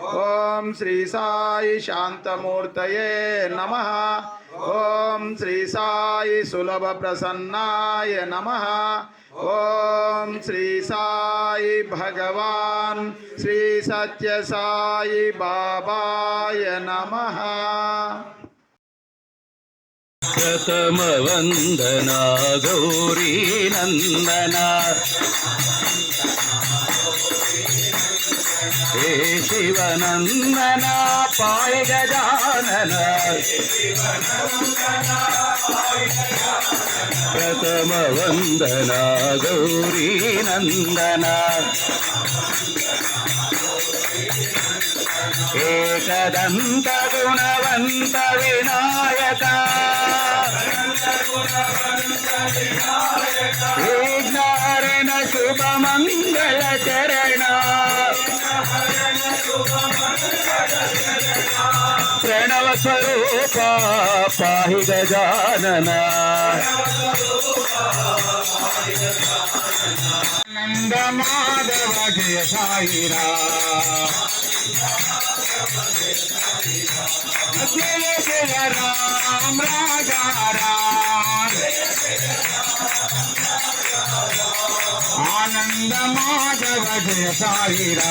ఓం శ్రీ సాయి శాంతమూర్తయే నమ ఓం శ్రీ సాయి సులభ ప్రసన్నాయ నమ ఓం శ్రీ సాయి భగవాన్ శ్రీ సత్య సాయి బాబాయ నమ ప్రథమ వందన గౌరీ నందన హే శివనందన పాయ గజానన. ప్రథమ వందన గౌరీ నందన. ఏకదంత గుణవంత వినాయక. విఘ్నారణ శుభ మంగళ చరణ. ప్రణవ స్వరూప పాహి గజానన నంద మాధవ జయ సాయిరా. జయ జయ రామ రాజా రామ ఆనంద మాధవ జయ సాయిరా.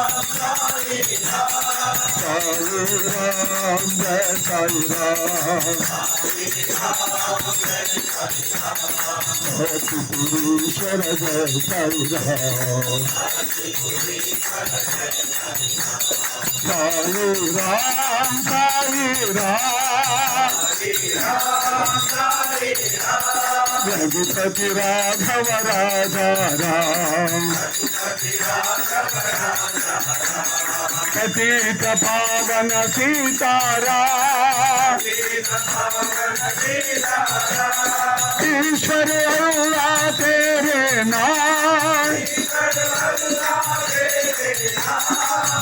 రామ్ సాయి రామ్ సాయి రామ్ జయ సాయి రామ్ సతి పురీశ్వర జయ సాయి రామ్ సాయి రామ్ సాయి రామ్ రఘుపతి రాఘవ రాజా రామ్ పతిత పావన సీతారా ईश्वर अल्लाह तेरे नाम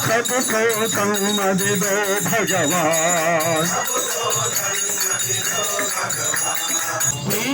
सबको सम्मति दो भगवान श्री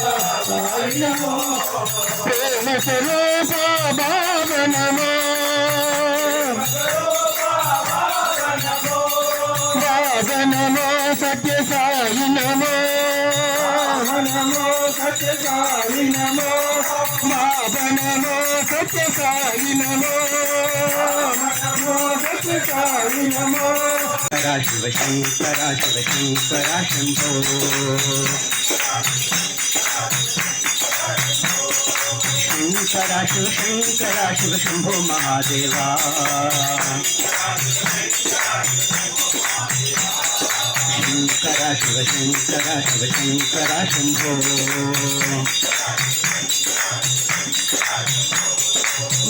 ప్రేమ స్వరూప భావనమో భావనమో సత్య సాయి నమో నమో సత్య సాయి నమో భావనమో సత్య సాయి నమో నమో శివ శంకర శివ శంకర శంభో. शंकरा शिव शंकरा शिव शंभो महादेवा। शंकरा शिव शंकरा शिव शंकरा शंभो।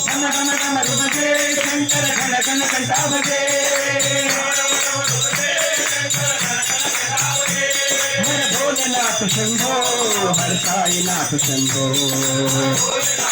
घन घन घन भजे शंकर, घन घन हर भोलेनाथ शंभो, हर साईनाथ शंभो।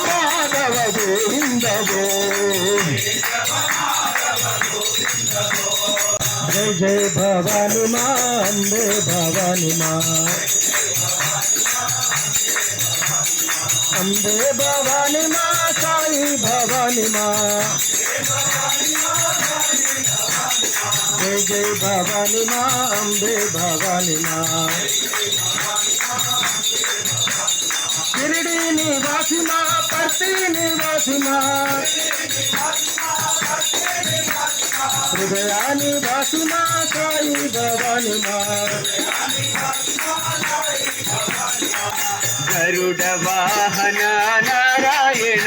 మాధవ గోవింద జయ జయ భవాని మా అంబే భవాని మా అంబే భవాని మా సాయి భవాని మా. జై జై భవాని మా అంబే భవాని మా. గిరిడి నివాసి మా పర్తి నివాసి మా. హృదయాని వాసి మా సాయి భవాని మా. గరుడ వాహన నారాయణ.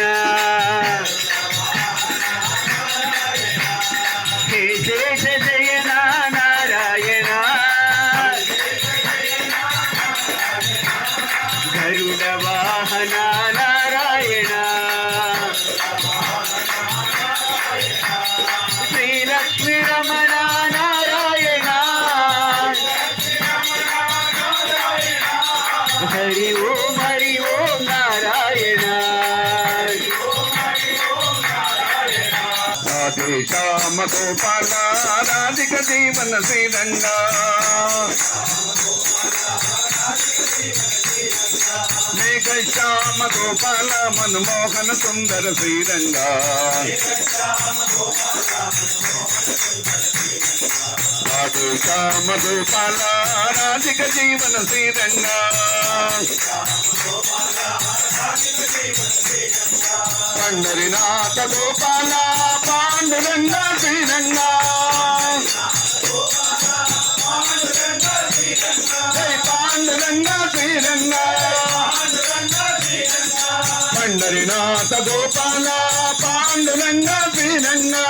హరి ఓం హరి ఓం నారాయణ. శ్యామ గోపాల రాధిక జీవన శ్రీరంగ. శ్యామ గోపాల మన్మోహన సుందర శ్రీరంగ. రాధు శ్యామ గోపాల రాధిక జీవన శ్రీరంగా. పండరినాథ గోపాల పాండురంగ శ్రీరంగా. జై పాండురంగ శ్రీరంగా. పండరినాథ గోపాల పాండురంగ శ్రీరంగా.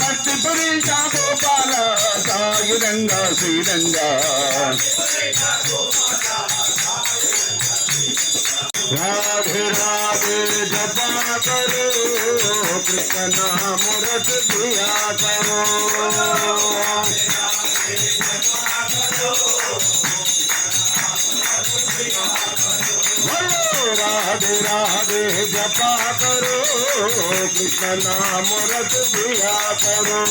కట్టిపురీష గోపాల సాయిరంగ శ్రీరంగ राधे राधे जपा करो कृष्ण नाम रस दिया करो बोलो राधे राधे राधे जपा करो, कृष्ण नाम रस दिया करो।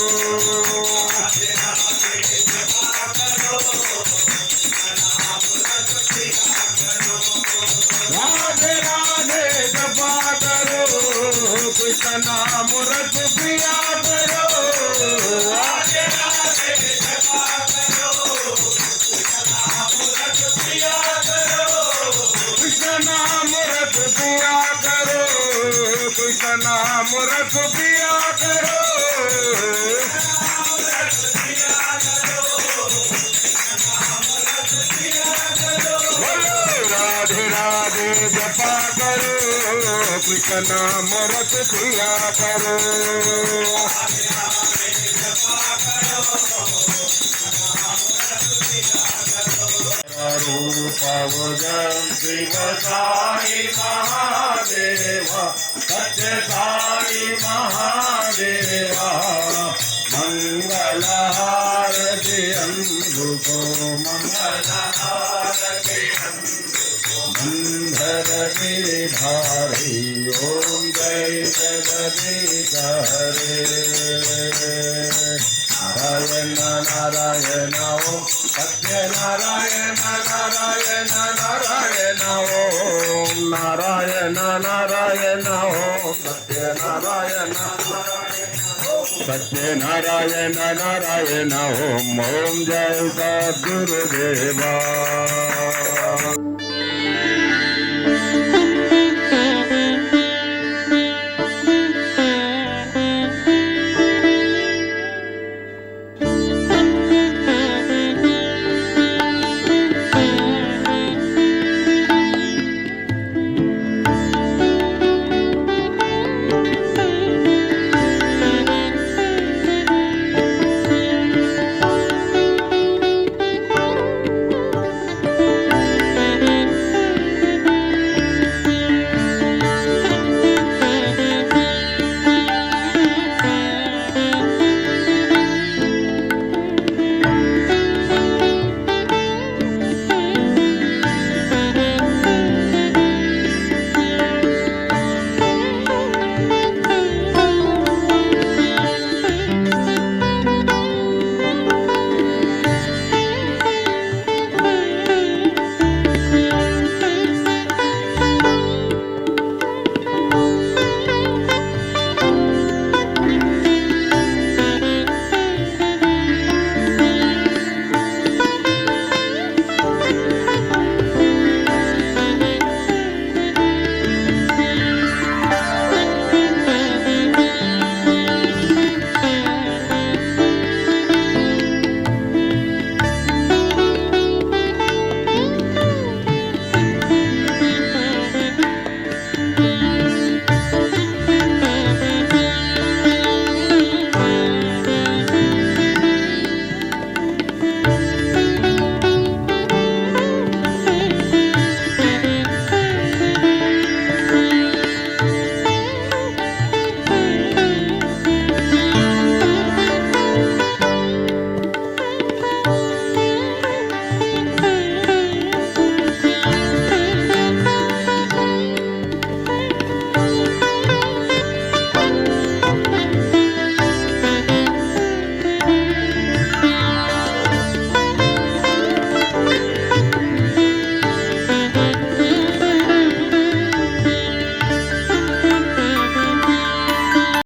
राधे राधे जपा करो, कृष्ण नाम रस दिया कृष्ण नाम रस दिया करो शिव साई महादेवा सत्य साई महादेवा मंगलहारति अंधुको मंगलहारति बंधर धारी ओम जय जगदीश हरे नारायण नारायण ओम सत्य नारायण नारायण नारायण ओम नारायण नारायण ओम सत्य नारायण सत्य नारायण नारायण ओम ओम जय सद्गुरुदेवा రా